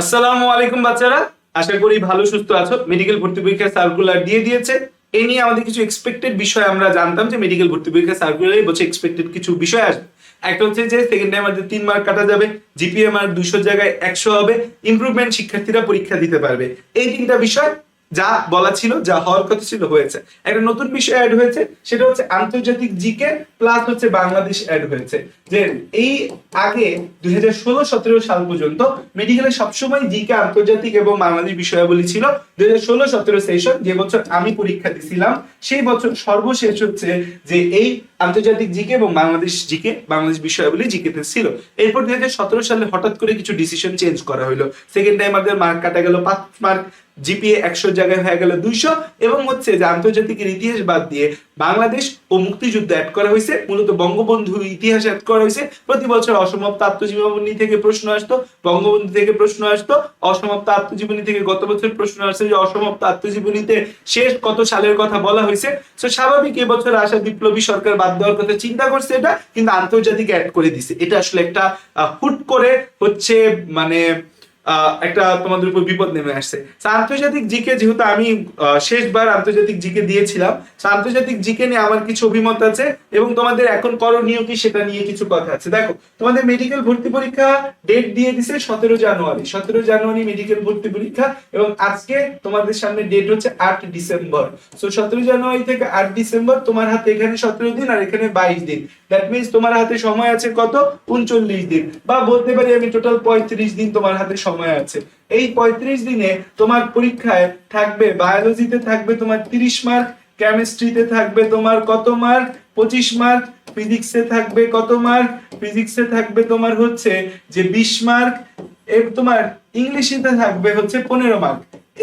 আসসালামু আলাইকুম বাচ্চারা। আশা করি ভালো, সুস্থ আছো। মেডিকেল ভর্তি পরীক্ষার সার্কুলার দিয়ে দিয়েছে। এই নিয়ে আমাদের কিছু এক্সপেক্টেড বিষয় আমরা জানতাম যে মেডিকেল ভর্তি পরীক্ষার সার্কুলারে বলছে এক্সপেক্টেড কিছু বিষয় আসবে। একটা হচ্ছে যে সেকেন্ড টাইম আমাদের তিন মার্ক কাটা যাবে জিপিএ মার্ক দুশো জায়গায় একশো হবে ইমপ্রুভমেন্ট শিক্ষার্থীরা পরীক্ষা দিতে পারবে। এই তিনটা বিষয় যা বলা ছিল, যা হওয়ার কথা ছিল হয়েছে। একটা নতুন বিষয় অ্যাড হয়েছে, সেটা হচ্ছে আন্তর্জাতিক জিকে প্লাস হচ্ছে বাংলাদেশ অ্যাড হয়েছে। যে এই আগে দুই হাজার ষোলো, সতেরো সাল পর্যন্ত মেডিকেলে সবসময় জিকে আন্তর্জাতিক এবং বাংলাদেশ বিষয়াবলী ছিল। দুই হাজার ষোলো, সতেরো সেশন যে বছর আমি পরীক্ষা দিছিলাম, সেই বছর সর্বশেষ হচ্ছে যে এই আন্তর্জাতিক জিকে এবং বাংলাদেশ জিকে, বাংলাদেশ বিষয়াবলী জিকেতে ছিল। এরপর দুই হাজার সতেরো সালে হঠাৎ করে কিছু ডিসিশন চেঞ্জ করা হলো সেকেন্ড টাইম আমাদের মার্ক কাটা গেল, পাঁচ মার্ক জিপিএ একশো জায়গায় হয়ে গেল দুইশো, এবং হচ্ছে যে আন্তর্জাতিকের ইতিহাস বাদ দিয়ে বাংলাদেশ ও মুক্তিযুদ্ধ অ্যাড করা হয়েছে। মূলত বঙ্গবন্ধু ইতিহাস অ্যাড করা হয়েছে। প্রতি বছর অসমাপ্ত আত্মজীবনী থেকে প্রশ্ন আসতো। বঙ্গবন্ধু থেকে প্রশ্ন আসতো, অসমাপ্ত আত্মজীবনী থেকে গত বছর প্রশ্ন আসছে যে অসমাপ্ত আত্মজীবনীতে শেষ কত সালের কথা বলা হয়েছে। তো স্বাভাবিক এবছর আসা বিপ্লবী সরকার বাদ দেওয়ার কথা চিন্তা করছে এটা, কিন্তু আন্তর্জাতিক অ্যাড করে দিছে। এটা আসলে একটা হুট করে হচ্ছে মানে একটা তোমাদের উপর বিপদ নেমে আসছে। আন্তর্জাতিক জিকে যেহেতু আমি শেষবার আন্তর্জাতিক জিকে দিয়েছিলাম আন্তর্জাতিক জিকে নিয়ে আমার কিছু অভিমত আছে এবং তোমাদের এখন করণীয় কি সেটা নিয়ে কিছু কথা আছে। দেখো, তোমাদের মেডিকেল ভর্তি পরীক্ষা ডেট দিয়ে দিছে সতেরো জানুয়ারি। সতেরো জানুয়ারি মেডিকেল ভর্তি পরীক্ষা এবং আজকে তোমাদের সামনে ডেট হচ্ছে আট ডিসেম্বর। সো সতেরো জানুয়ারি থেকে আট ডিসেম্বর তোমার হাতে এখানে সতেরো দিন আর এখানে বাইশ দিন। দ্যাট মিনস তোমার হাতে সময় আছে কত? উনচল্লিশ দিন। বা বলতে পারি আমি টোটাল পঁয়ত্রিশ দিন তোমার হাতে সময় আছে। এই পঁয়ত্রিশ দিনে তোমার পরীক্ষায় থাকবে বায়োলজিতে থাকবে তোমার তিরিশ মার্ক কেমিস্ট্রিতে থাকবে তোমার কত মার্ক পঁচিশ মার্ক ফিজিক্সে থাকবে কত মার্ক ফিজিক্সে থাকবে তোমার হচ্ছে যে বিশ মার্ক তোমার ইংলিশে থাকবে হচ্ছে পনেরো মার্ক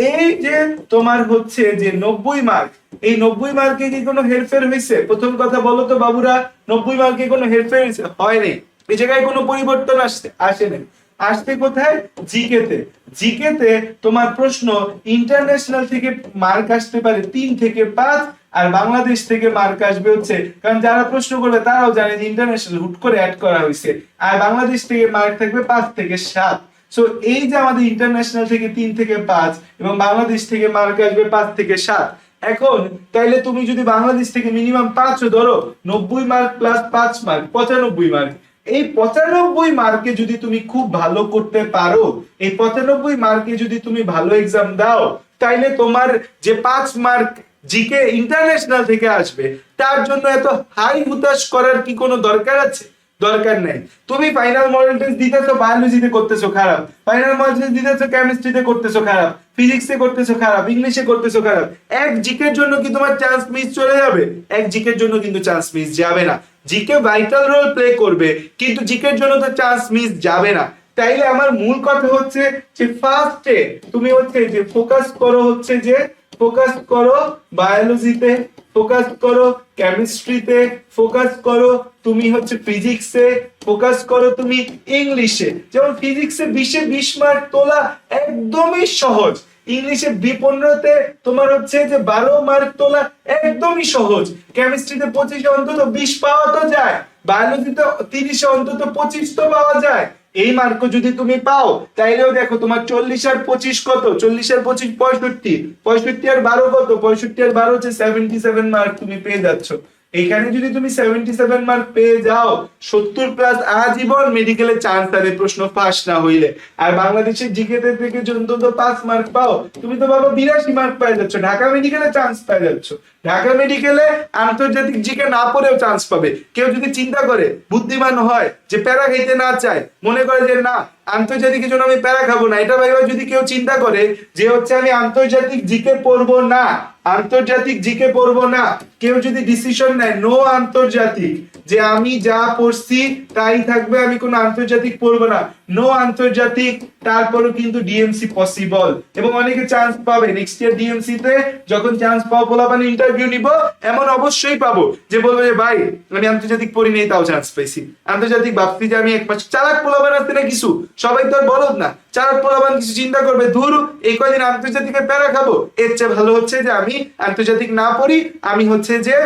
এই যে তোমার হচ্ছে যে নব্বই মার্ক এই নব্বই মার্কে কি কোনো হেরফের হয়েছে? প্রথম কথা বলো তো বাবুরা, নব্বই মার্কে কোনো হেরফের হয়েছে? হয়নি। এই জায়গায় কোনো পরিবর্তন আসছে আসেনি। আসতে কোথায়? জিকেতে। জিকেতে তোমার প্রশ্ন, ইন্টারন্যাশনাল থেকে মার্ক আসতে পারে তিন থেকে পাঁচ, আর বাংলাদেশ থেকে মার্ক আসবে হচ্ছে কারণ যারা প্রশ্ন করবে তারাও জানে যে ইন্টারন্যাশনাল হুট করে অ্যাড করা হয়েছে। আর বাংলাদেশ থেকে মার্ক থাকবে পাঁচ থেকে সাত। সো এই যে আমাদের ইন্টারন্যাশনাল থেকে তিন থেকে পাঁচ এবং বাংলাদেশ থেকে মার্ক আসবে পাঁচ থেকে সাত। এখন তাইলে তুমি যদি বাংলাদেশ থেকে মিনিমাম পাঁচও ধরো, নব্বই মার্ক প্লাস পাঁচ মার্ক পঁচানব্বই মার্ক এই পঁচানব্বই মার্কে যদি তুমি খুব ভালো করতে পারো, এই পঁচানব্বই মার্কে যদি তুমি ভালো এক্সাম দাও, তাইলে তোমার যে পাঁচ মার্ক জিকে ইন্টারন্যাশনাল থেকে আসবে, তার জন্য এত হাই হুতাশ করার কি কোনো দরকার আছে? দরকার নেই। তুমি ফাইনাল মডেল টেস্ট দিতেছো বায়োলজিতে করতেছো খারাপ। ফাইনাল মডেল টেস্ট দিতেছো কেমিস্ট্রিতে করতেছো খারাপ। ফিজিক্সে করতেছো খারাপ ইংলিশে করতেছো খারাপ। এক জিকের জন্য কি তোমার চান্স মিস চলে যাবে? এক জিকের জন্য কিন্তু চান্স মিস যাবে না। জিকে ভাইটাল রোল প্লে করবে, কিন্তু জিকের জন্য তো চান্স মিস যাবে না। তাইলে আমার মূল কথা হচ্ছে যে ফার্স্টে তুমি হচ্ছে যে ফোকাস করো হচ্ছে যে ফোকাস করো বায়োলজিতে ফোকাস করো কেমিস্ট্রিতে ফোকাস করো তুমি হচ্ছে ফিজিক্সে ফোকাস করো তুমি ইংলিশে যেমন ফিজিক্সে বিশে বিশ মার্ক তোলা একদমই সহজ। ইংলিশে বি পনেরোতে তোমার হচ্ছে যে বারো মার্ক তোলা একদমই সহজ। কেমিস্ট্রিতে পঁচিশে অন্তত বিশ পাওয়া তো যায়। বায়োলজিতে তিরিশে অন্তত পঁচিশ তো পাওয়া যায়। এই মার্ক যদি তুমি পাও, তাইলেও দেখো তোমার চল্লিশ আর পঁচিশ কত? চল্লিশ আর পঁচিশ, পঁয়ষট্টি। পঁয়ষট্টি আর বারো কত? পঁয়ষট্টি আর বারো হচ্ছে সেভেন্টি সেভেন মার্ক তুমি পেয়ে যাচ্ছ। এখানে যদি তুমি সেভেন্টি সেভেন মার্ক পেয়ে যাও, সত্তর প্লাস আজীবন মেডিকেলে চান্স তাদের প্রশ্ন পাস না হইলে। আর বাংলাদেশের জিকেতে থেকে অন্তত পাঁচ মার্ক পাও, তুমি তো বাবা বিরাশি মার্ক পেয়ে যাচ্ছ, ঢাকা মেডিকেলে চান্স পেয়ে যাচ্ছ। ঢাকা মেডিকেলে আন্তর্জাতিক জিকে না পড়েও চান্স পাবে। কেউ যদি চিন্তা করে, বুদ্ধিমান হয়, যে প্যারা খাইতে না চায়, মনে করে যে না আন্তর্জাতিকের জন্য আমি প্যারা খাব না। এটা ভাইবা যদি কেউ চিন্তা করে যে হচ্ছে আমি আন্তর্জাতিক জিকে পড়ব না, আন্তর্জাতিক জিকে পড়ব না, কেউ যদি ডিসিশন নেয় নো আন্তর্জাতিক, যে আমি যা পড়ছি তাই থাকবে, আমি কোনো আন্তর্জাতিক পড়ব না। নো আন্তর্জাতিক, তারপরও কিন্তু ডিএমসি পসিবল এবং অনেকে চান্স পাবে। নেক্সট ইয়ার ডিএমসি তে যখন চান্স পাবো পোলাপানি ইন্টারভিউ নিব, এমন অবশ্যই পাবো যে বলব যে, ভাই, আমি আন্তর্জাতিক পড়ি নেই, তাও চান্স পেয়েছি। আন্তর্জাতিক ভাবছি যে, আমি এক মাস চালাক পোলাবান আসতে না কিছু? সবাই তো আর বলদ না। চালাক পোলাবান কিছু চিন্তা করবে, ধুর, এই কদিন আন্তর্জাতিকে প্যারা খাব। এর চেয়ে ভালো হচ্ছে যে, আমি আন্তর্জাতিক না পড়ি, আমি হচ্ছে যে,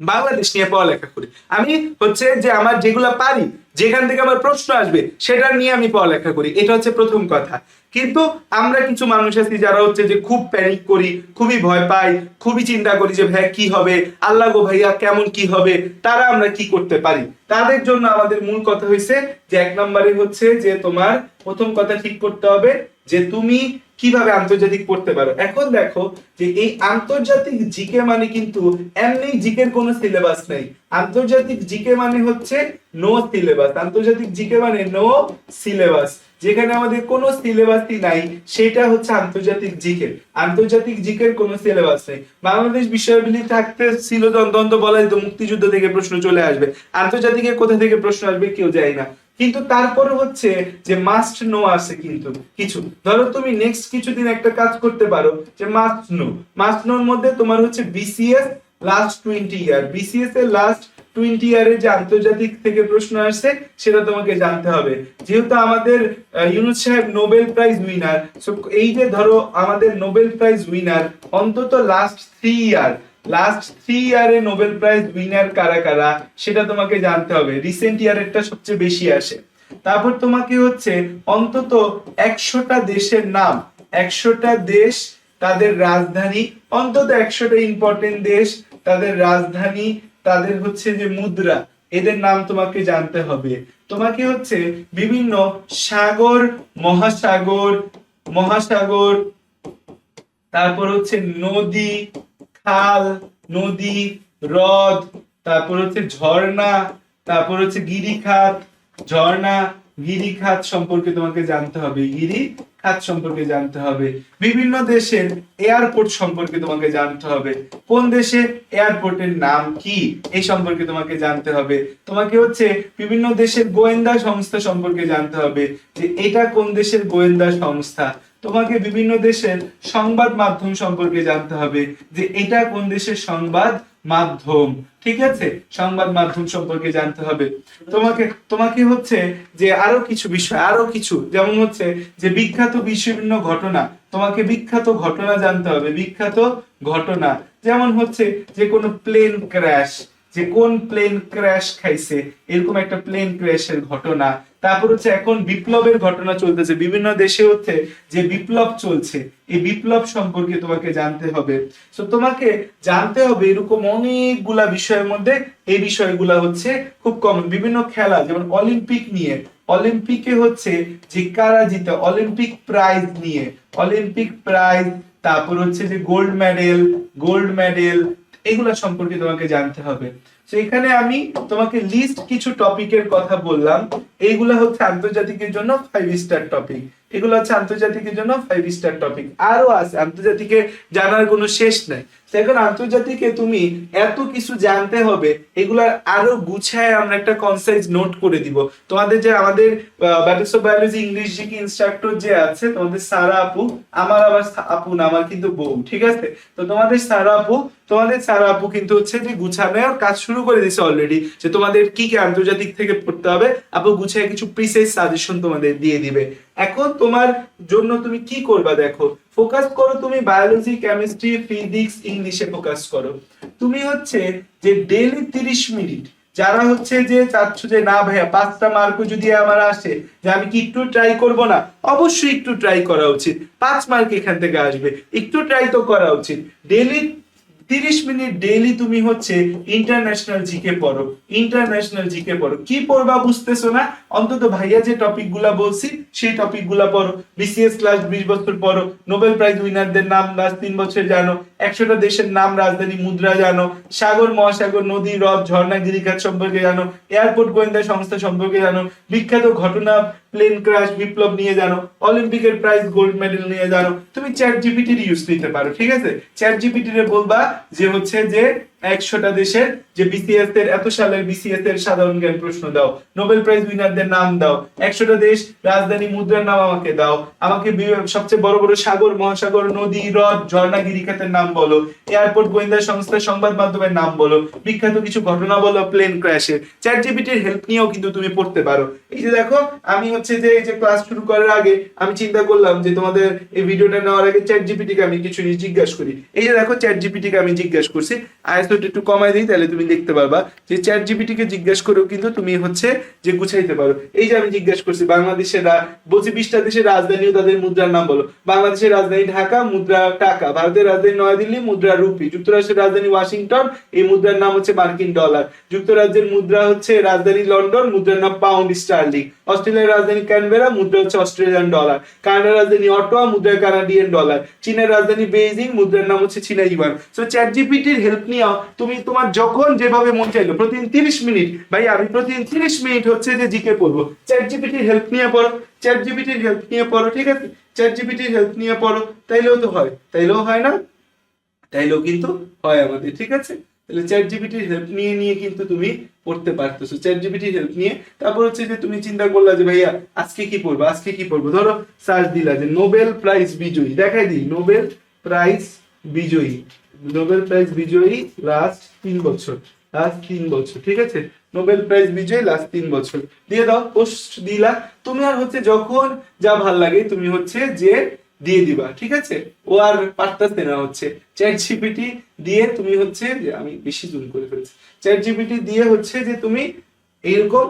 বাংলাদেশ নিয়ে পড়ালেখা করি। আমি হচ্ছে যে, আমার যেগুলা পারি যেখান থেকে আমার প্রশ্ন আসবে, সেটা নিয়ে আমি পড়ালেখা করি। এটা হচ্ছে প্রথম কথা। কিন্তু আমরা কিছু মানুষ আছি যারা হচ্ছে যে খুব প্যানিক করি, খুবই ভয় পাই, খুবই চিন্তা করি যে ভাইয়া কি হবে? আল্লাহ গো ভাইয়া, কেমন কি হবে? তারা আমরা কি করতে পারি? তাদের জন্য আমাদের মূল কথা হয়েছে যে, এক নম্বরে হচ্ছে যে, তোমার প্রথম কথা ঠিক করতে হবে যে, তুমি কীভাবে আন্তর্জাতিক পড়তে পারো। এখন দেখো যে, এই আন্তর্জাতিক জিকে মানে কিন্তু এমনি জিকের কোনো সিলেবাস নেই। আন্তর্জাতিক জিকে মানে হচ্ছে নো সিলেবাস আন্তর্জাতিক জিকে মানে নো সিলেবাস যেখানে আমাদের কোনো সিলেবাসই নাই, সেটা হচ্ছে আন্তর্জাতিক জিকে আন্তর্জাতিক জিকের কোনো সিলেবাস নেই। বাংলাদেশ বিষয়াবলী থাকতে ছিল দ্বন্দ্ব বলা যেত মুক্তিযুদ্ধ থেকে প্রশ্ন চলে আসবে। আন্তর্জাতিকের কোথা থেকে প্রশ্ন আসবে কেউ যায় না। কিন্তু তারপরে হচ্ছে যে মাস্ট নো আছে কিন্তু কিছু। ধরো তুমি নেক্সট কিছুদিন একটা কাজ করতে পারো যে মাস্ট নো মাস্ট নোর মধ্যে তোমার হচ্ছে BCS last twenty year BCS এর লাস্ট টোয়েন্টি ইয়ারে যে আন্তর্জাতিক থেকে প্রশ্ন আসছে, সেটা তোমাকে জানতে হবে। যেহেতু আমাদের ইউনুস সাহেব নোবেল প্রাইজ উইনার এই যে ধরো আমাদের নোবেল প্রাইজ উইনার অন্তত last three year last three ইয়ারে নোবেল প্রাইজ উইনার কারা কারা, সেটা তোমাকে জানতে হবে। রিসেন্ট ইয়ারেরটা সবচেয়ে বেশি আসে। তারপর তোমাকে হচ্ছে অন্তত একশোটা দেশের নাম, একশোটা দেশ তাদের রাজধানী, অন্তত একশোটা ইম্পর্টেন্ট দেশ তাদের রাজধানী, তাদের হচ্ছে যে মুদ্রা, এদের নাম তোমাকে জানতে হবে। তোমাকে হচ্ছে বিভিন্ন সাগর, মহাসাগর মহাসাগর, তারপর হচ্ছে নদী, খাল, নদী, হ্রদ, তারপর হচ্ছে ঝর্ণা, তারপর হচ্ছে গিরিখাত, ঝর্ণা, গিরিখাত সম্পর্কে তোমাকে জানতে হবে। গিরি খাত সম্পর্কে জানতে হবে। বিভিন্ন দেশের এয়ারপোর্ট সম্পর্কে তোমাকে জানতে হবে। কোন দেশে এয়ারপোর্টের নাম কি, এই সম্পর্কে তোমাকে জানতে হবে। তোমাকে হচ্ছে বিভিন্ন দেশের গোয়েন্দা সংস্থা সম্পর্কে জানতে হবে যে এটা কোন দেশের গোয়েন্দা সংস্থা। তোমাকে বিভিন্ন দেশের সংবাদ মাধ্যম সম্পর্কে জানতে হবে যে এটা কোন দেশের সংবাদ মাধ্যম। ঠিক আছে? সংবাদ মাধ্যম সম্পর্কে জানতে হবে। তোমাকে তোমাকে হচ্ছে যে আরও কিছু বিষয়, আরও কিছু, যেমন হচ্ছে যে বিখ্যাত বিভিন্ন ঘটনা। তোমাকে বিখ্যাত ঘটনা জানতে হবে, বিখ্যাত ঘটনা। যেমন হচ্ছে যে কোনো প্লেন ক্র্যাশ যে কোন প্লেন ক্র্যাশ খাইছে, এরকম একটা প্লেন ক্র্যাশের ঘটনা। তারপর হচ্ছে এখন বিপ্লবের ঘটনা চলতেছে। বিভিন্ন দেশে হচ্ছে যে বিপ্লব চলছে, এই বিপ্লব সম্পর্কে তোমাকে জানতে হবে। তো তোমাকে জানতে হবে এরকম অনেকগুলা বিষয়ের মধ্যে এই বিষয়গুলা হচ্ছে খুব কমন বিভিন্ন খেলা, যেমন অলিম্পিক নিয়ে। অলিম্পিকে হচ্ছে যে কারা জিতে, অলিম্পিক প্রাইজ নিয়ে। অলিম্পিক প্রাইজ তারপর হচ্ছে যে গোল্ড মেডেল গোল্ড মেডেল এগুলা সম্পর্কে তোমাকে জানতে হবে। তো এখানে আমি তোমাকে লিস্ট কিছু টপিকের কথা বললাম। এইগুলা হচ্ছে আন্তর্জাতিকের জন্য ফাইভ স্টার টপিক এগুলো হচ্ছে আন্তর্জাতিকের জন্য ফাইভ স্টার টপিক আরও আছে, আন্তর্জাতিকে জানার কোনো শেষ নাই। এখন আন্তর্জাতিকে তুমি এত কিছু জানতে হবে এগুলার আরও গুছায় আমরা একটা কনসাইজ নোট করে দিব। তোমাদের যে আমাদের of biology English GK instructor যে আছে, তোমাদের সারা আপু, আমার আবার আপু না, আমার কিন্তু বউ, ঠিক আছে? তো তোমাদের সারা আপু, তোমাদের সারা আপু কিন্তু হচ্ছে যে গুছানোর কাজ শুরু করে দিছে অলরেডি যে তোমাদের কি কি আন্তর্জাতিক থেকে পড়তে হবে আপু গুছায় কিছু প্রিসাইজ সাজেশন তোমাদের দিয়ে দিবে। এখন তোমার জন্য তুমি কি করবা দেখো ফোকাস করো তুমি বায়োলজি কেমিস্ট্রি ফিজিক্স ইংলিশে ফোকাস করো। তুমি হচ্ছে যে ডেইলি তিরিশ মিনিট, যারা হচ্ছে যে চাচ্ছ যে না ভাইয়া, পাঁচটা মার্কও যদি আমার আসে, যে আমি কি একটু ট্রাই করব না? অবশ্যই একটু ট্রাই করা উচিত। পাঁচ মার্ক এখান থেকে আসবে, একটু ট্রাই তো করা উচিত। ডেইলি তিরিশ মিনিট ডেইলি তুমি হচ্ছে ইন্টারন্যাশনাল জিকে পড়ো ইন্টারন্যাশনাল জিকে পড়ো। কি পড়বা বুঝতেছো না? অন্তত ভাইয়া যে টপিকগুলা বলছি, সেই টপিকগুলা পড়ো। বিসিএস ক্লাস বিশ বছর পড়ো নোবেল প্রাইজ উইনারদের নাম লাস্ট তিন বছর জানো, একশোটা দেশের নাম রাজধানী মুদ্রা জানো, সাগর মহাসাগর, নদী, হ্রদ, ঝর্ণা, গিরিখাত সম্পর্কে জানো এয়ারপোর্ট গোয়েন্দা সংস্থা সম্পর্কে জানো, বিখ্যাত ঘটনা প্লেন ক্রাশ বিপ্লব নিয়ে জানো অলিম্পিকের প্রাইজ গোল্ড মেডেল নিয়ে জানো, তুমি চ্যাট জিপিটির ইউজ নিতে পারো, ঠিক আছে? চ্যাট জিপিটি রে বলবা যে হচ্ছে যে একশোটা দেশের যে বিসিএস এর, এত সালের বিসিএস এর সাধারণ জ্ঞান প্রশ্ন দাও। নোবেল প্রাইজ উইনারদের নাম দাও। একশোটা দেশ রাজধানী মুদ্রার নাম আমাকে দাও। আমাকে সবচেয়ে বড় বড় সাগর, মহাসাগর, নদী, হ্রদ, ঝর্ণা, গিরিখাতের নাম বলো। এয়ারপোর্ট, গোয়েন্দা সংস্থা, সংবাদ মাধ্যমের নাম বলো। বিখ্যাত কিছু ঘটনা বলো প্লেন ক্র্যাশের চ্যাট জিপিটির হেল্প নিয়েও কিন্তু তুমি পড়তে পারো। এই যে দেখো, আমি হচ্ছে যে, এই যে ক্লাস শুরু করার আগে আমি চিন্তা করলাম যে, তোমাদের এই ভিডিওটা নেওয়ার আগে চ্যাট জিপিটিকে আমি কিছু জিজ্ঞাসা করি। এই যে দেখো চ্যাট জিপিটিকে আমি জিজ্ঞাসা করছি। আজ পাসওয়ার্ড একটু কমাই দিই, তাহলে তুমি দেখতে পারবা যে চ্যাট জিপিটি কে জিজ্ঞেস করেও কিন্তু তুমি হচ্ছে যে গুছাইতে পারো। এই যে আমি জিজ্ঞেস করছি, বাংলাদেশের বলছি বিশটা দেশের রাজধানী তাদের মুদ্রার নাম বলো। বাংলাদেশের রাজধানী ঢাকা, মুদ্রা টাকা। ভারতের রাজধানী নয়াদিল্লি, মুদ্রা রুপি। যুক্তরাষ্ট্রের রাজধানী ওয়াশিংটন, এই মুদ্রার নাম হচ্ছে মার্কিন ডলার। যুক্তরাজ্যের মুদ্রা হচ্ছে রাজধানী লন্ডন, মুদ্রার নাম পাউন্ড স্টার্লিং। অস্ট্রেলিয়ার রাজধানী ক্যানবেরা, মুদ্রা হচ্ছে অস্ট্রেলিয়ান ডলার। কানাডার রাজধানী অটোয়া, মুদ্রা কানাডিয়ান ডলার। চীনের রাজধানী বেইজিং, মুদ্রার নাম হচ্ছে চীনা ইউয়ান। সো চ্যাট জিপিটির হেল্প নিয়েও তুমি তোমার যখন যেভাবে মন চাইলো, প্রতিদিন তিরিশ মিনিট, ভাই, আমি প্রতিদিন তিরিশ মিনিট হচ্ছে যে জিকে পড়ব। চ্যাট জিপিটির হেল্প নিয়ে পড়ো চ্যাট জিপিটির হেল্প নিয়ে পড়ো, ঠিক আছে? চ্যাট জিপিটির হেল্প নিয়ে পড়ো, তাইলেও তো হয়, তাইলেও হয় না, তাইলেও কিন্তু হয় আমাদের, ঠিক আছে? তাহলে চ্যাট জিপিটির হেল্প নিয়ে নিয়ে কিন্তু তুমি পড়তে পারতেছো। চ্যাট জিপিটির হেল্প নিয়ে, তারপর হচ্ছে যে তুমি চিন্তা করলা যে, ভাইয়া, আজকে কি পড়ব, আজকে কি পড়ব? ধরো সার্চ দিলা যে, নোবেল প্রাইজ বিজয়ী দেখাই দিই, নোবেল প্রাইজ বিজয়ী নোবেল প্রাইজ বিজয়ী লাস্ট তিন বছর লাস্ট তিন বছর, ঠিক আছে? নোবেল প্রাইজ বিজয়ী লাস্ট তিন বছর। দিয়ে দাও পোস্ট দিলা। তুমি আর হচ্ছে যখন যা ভালো লাগে, তুমি হচ্ছে যে দিয়ে দিবা, ঠিক আছে? ও আর পারতেছে না হচ্ছে। চ্যাট জিপিটি দিয়ে তুমি হচ্ছে যে, আমি বেশি জুম করে ফেলছি। চ্যাট জিপিটি দিয়ে হচ্ছে যে, তুমি এইরকম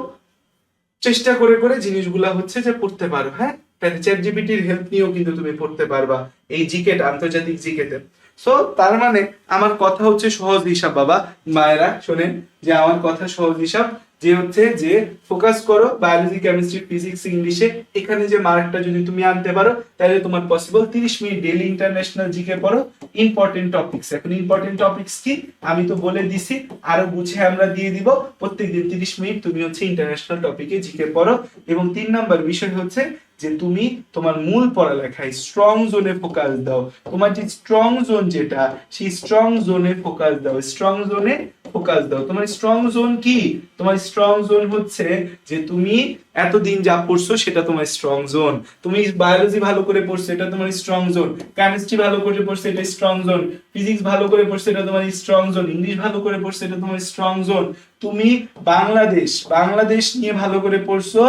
চেষ্টা করে করে জিনিসগুলা হচ্ছে যে পড়তে পারো হ্যাঁ? তাহলে চ্যাট জিপিটির হেল্প নিয়েও কিন্তু তুমি পড়তে পারবা এই জিকেট আন্তর্জাতিক জিকেতে সো তার মানে আমার কথা হচ্ছে সহজ হিসাব, বাবা। মায়েরা, শোনেন, যে আমার কথা সহজ হিসাব, যে হচ্ছে যে ফোকাস করো বায়োলজি কেমিস্ট্রি ফিজিক্স ইংলিশে এখানে যে মার্কটা যদি তুমি আনতে পারো, তাহলে তোমার পসিবল তিরিশ মিনিট ডেলি ইন্টারন্যাশনাল জিকে পড়ো। ইম্পর্টেন্ট টপিকস এখন ইম্পর্টেন্ট টপিকস কি? আমি তো বলে দিছি, আরও বুঝে আমরা দিয়ে দিব। প্রত্যেকদিন তিরিশ মিনিট তুমি হচ্ছে ইন্টারন্যাশনাল টপিকে জিকে পড়ো। এবং তিন নম্বর বিষয় হচ্ছে যে তুমি তোমার মূল পড়ালেখায় স্ট্রং জোনে ফোকাস দাও। তোমার যে স্ট্রং জোন যেটা, সেই স্ট্রং জোনে ফোকাস দাও। স্ট্রং জোনে ফোকাস দাও। তোমার স্ট্রং জোন কি? তোমার স্ট্রং জোন হচ্ছে যে তুমি এতদিন যা পড়ছো সেটা তোমার স্ট্রং জোন তুমি বায়োলজি ভালো করে পড়ছো, এটা তোমার স্ট্রং জোন কেমিস্ট্রি ভালো করে পড়ছো, এটা স্ট্রং জোন ফিজিক্স ভালো করে পড়ছো, এটা তোমার স্ট্রং জোন ইংলিশ ভালো করে পড়ছো, এটা তোমার স্ট্রং জোন তুমি বাংলাদেশ বাংলাদেশ নিয়ে ভালো করে পড়ছো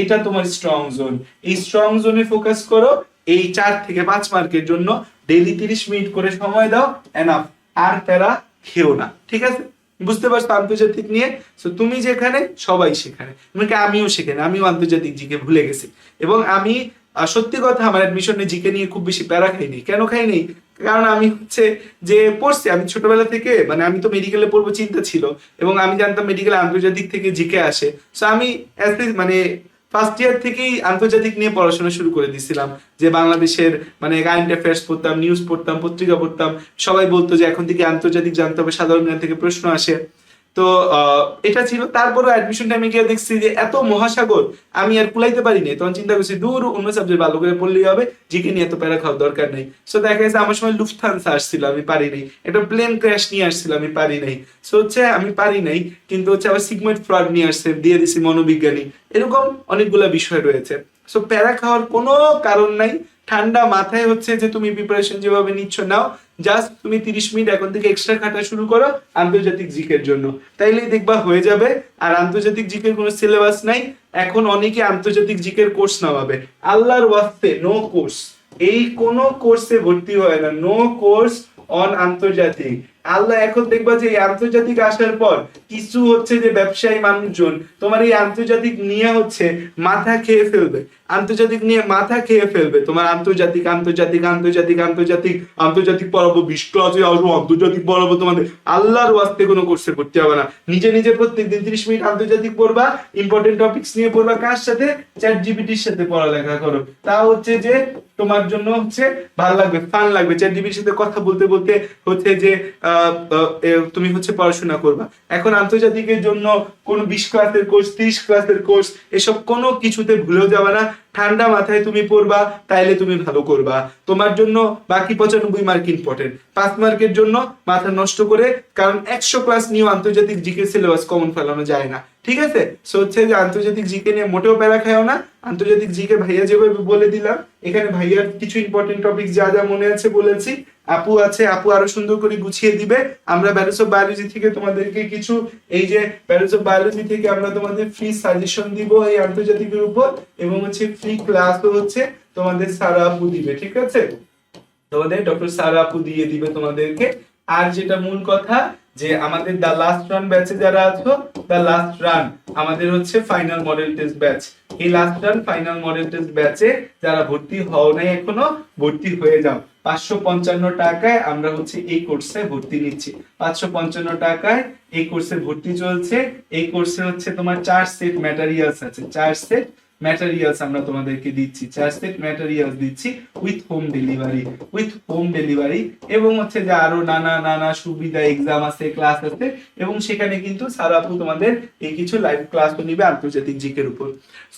এটা তোমার স্ট্রং জোন এই স্ট্রং জোনে ফোকাস করো, এই চার থেকে পাঁচ মার্কের জন্য ডেইলি তিরিশ মিনিট করে সময় দাও এনাফ আর প্যারা খেও না, ঠিক আছে? বুঝতে পারছ আন্তর্জাতিক নিয়ে? তো তুমি যেখানে, সবাই সেখানে। এমনকি আমিও সেখানে। আমিও আন্তর্জাতিক জিকে ভুলে গেছি। এবং আমি সত্যি কথা আমার অ্যাডমিশনে জিকে নিয়ে খুব বেশি প্যারা খাইনি। কেন খাইনি কারণ আমি হচ্ছে যে পড়ছি, আমি ছোটবেলা থেকে মানে আমি তো মেডিকেলে পড়ব, চিন্তা ছিল। এবং আমি জানতাম মেডিকেলে আন্তর্জাতিক থেকে জিকে আসে। সো আমি মানে ফার্স্ট ইয়ার থেকেই আন্তর্জাতিক নিয়ে পড়াশোনা শুরু করে দিয়েছিলাম যে বাংলাদেশের মানে কারেন্ট অ্যাফেয়ার্স পড়তাম নিউজ পড়তাম, পত্রিকা পড়তাম, সবাই বলতো যে এখন থেকে আন্তর্জাতিক জানতে হবে, সাধারণ জ্ঞান থেকে প্রশ্ন আসে। তো এটা ছিল। তারপরে অ্যাডমিশন টাইমে গিয়ে দেখছি যে এত মহাসাগর, আমি আর কুলাইতে পারিনি। তখন চিন্তা করছি, দূর অন্য সাবজেক্ট ভালো করে পড়লেই হবে জিকে নিয়ে এত প্যারা খাওয়ার দরকার নেই। সো দেখা গেছে আমার সময় লুফথানসা আসছিল, আমি পারি নাই। একটা প্লেন ক্র্যাশ নিয়ে আসছিল, আমি পারি নাই। সো হচ্ছে আমি পারি নাই, কিন্তু হচ্ছে আবার সিগমেন্ট ফ্রড নিয়ে আসছে, দিয়ে দিছি মনোবিজ্ঞানী। এরকম অনেকগুলা বিষয় রয়েছে। সো প্যারা খাওয়ার কোনো কারণ নাই। ঠান্ডা মাথায় হচ্ছে যে তুমি প্রিপারেশন যেভাবে নিচ্ছ, নাও জাস্ট তুমি তিরিশ মিনিট এখন থেকে এক্সট্রা খাটা শুরু করো আন্তর্জাতিক জিকের জন্য। তাইলেই দেখবা হয়ে যাবে। আর আন্তর্জাতিক জিকের কোনো সিলেবাস নাই। এখন অনেকে আন্তর্জাতিক জিকের কোর্স নামাবে। আল্লাহর ওয়াস্তে নো কোর্স এই কোনো কোর্সে ভর্তি হয় না। নো কোর্স অন আন্তর্জাতিক। আল্লাহ এখন দেখবা যে এই আন্তর্জাতিক আসার পর কিছু হচ্ছে যে ব্যবসায়ী মানুষজন তোমার এই আন্তর্জাতিক নিয়ে হচ্ছে মাথা খেয়ে ফেলবে। আন্তর্জাতিক নিয়ে মাথা খেয়ে ফেলবে। তোমার আন্তর্জাতিক আন্তর্জাতিক আন্তর্জাতিক আন্তর্জাতিক আন্তর্জাতিক পড়াবো বিশ ক্লাসে আসব আন্তর্জাতিক পড়াবো তোমাদের। আল্লাহর ওয়াস্তে কোনো কোর্সে পড়তে হবে না। নিজে নিজে প্রত্যেক দিন ত্রিশ মিনিট আন্তর্জাতিক পড়বা ইম্পর্টেন্ট টপিকস নিয়ে পড়বা কার সাথে? চ্যাট জিপিটির সাথে পড়ালেখা করো। তা হচ্ছে যে তোমার জন্য হচ্ছে ভালো লাগবে ফান লাগবে। চ্যাট জিপিটির সাথে কথা বলতে বলতে হচ্ছে যে আহ, তুমি হচ্ছে পড়াশোনা করবা। এখন আন্তর্জাতিকের জন্য কোন বিশ ক্লাসের কোর্স ত্রিশ ক্লাসের কোর্স এসব কোনো কিছুতে ভুলেও যাবে না। ঠান্ডা মাথায় তুমি পড়বা তাইলে তুমি ভালো করবা। তোমার জন্য বাকি পঁচানব্বই মার্ক ইম্পর্টেন্ট পাঁচ মার্কের জন্য মাথা নষ্ট করে, কারণ একশো ক্লাস নিয়েও আন্তর্জাতিক জিকে সিলেবাস কমন ফেলানো যায় না। ঠিক আছে? সো হচ্ছে যে আন্তর্জাতিক জিকে নিয়ে মোটেও প্যারা খায়ও না। আন্তর্জাতিক জিকে ভাইয়া যেভাবে বলে দিলাম, এখানে ভাইয়ার কিছু ইম্পর্টেন্ট টপিক যা যা মনে আছে বলেছি। আপু আছে, আপু আরও সুন্দর করে গুছিয়ে দিবে। আমরা ব্যালেন্স অফ বায়োলজি থেকে তোমাদেরকে কিছু, এই যে ব্যালেন্স অফ বায়োলজি থেকে আমরা তোমাদের ফ্রি সাজেশন দিব এই আন্তর্জাতিকের উপর। এবং হচ্ছে ফ্রি ক্লাসও হচ্ছে তোমাদের সারা আপু দিবে, ঠিক আছে? তোমাদের ডক্টর সারা আপু দিয়ে দিবে তোমাদেরকে। আর যেটা মূল কথা, যে আমাদের দ্য লাস্ট রান ব্যাচে যারা আছো দ্য লাস্ট রান আমাদের হচ্ছে ফাইনাল মডেল টেস্ট ব্যাচ এই last run final model test ব্যাচে যারা ভর্তি হও নাই এখনও, ভর্তি হয়ে যাও। পাঁচশো পঞ্চান্ন টাকায় আমরা হচ্ছে এই কোর্সে ভর্তি নিচ্ছি। পাঁচশো পঞ্চান্ন টাকায় এই কোর্সে ভর্তি চলছে। এই কোর্সে হচ্ছে তোমার চার সেট ম্যাটেরিয়ালস আছে। চার সেট ম্যাটেরিয়ালস আমরা তোমাদেরকে দিচ্ছি। চার ম্যাটেরিয়ালস দিচ্ছি with home delivery with home delivery এবং হচ্ছে যে আরও নানা নানা সুবিধা এক্সাম আছে ক্লাস আছে এবং সেখানে কিন্তু সারাপু তোমাদের এই কিছু লাইভ ক্লাসও নিবে আন্তর্জাতিক জিকের উপর।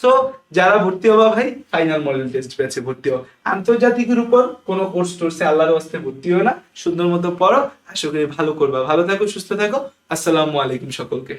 সো যারা ভর্তি হবা ভাই ফাইনাল মডেল টেস্ট ব্যাচে ভর্তি হও। আন্তর্জাতিকের উপর কোনো কোর্স টোর্সে আল্লাহর হস্তে ভর্তি হও না, সুন্দর মতো পড়ো, আশা করি ভালো করবা। ভালো থাকো, সুস্থ থাকো। আসসালামু আলাইকুম সকলকে।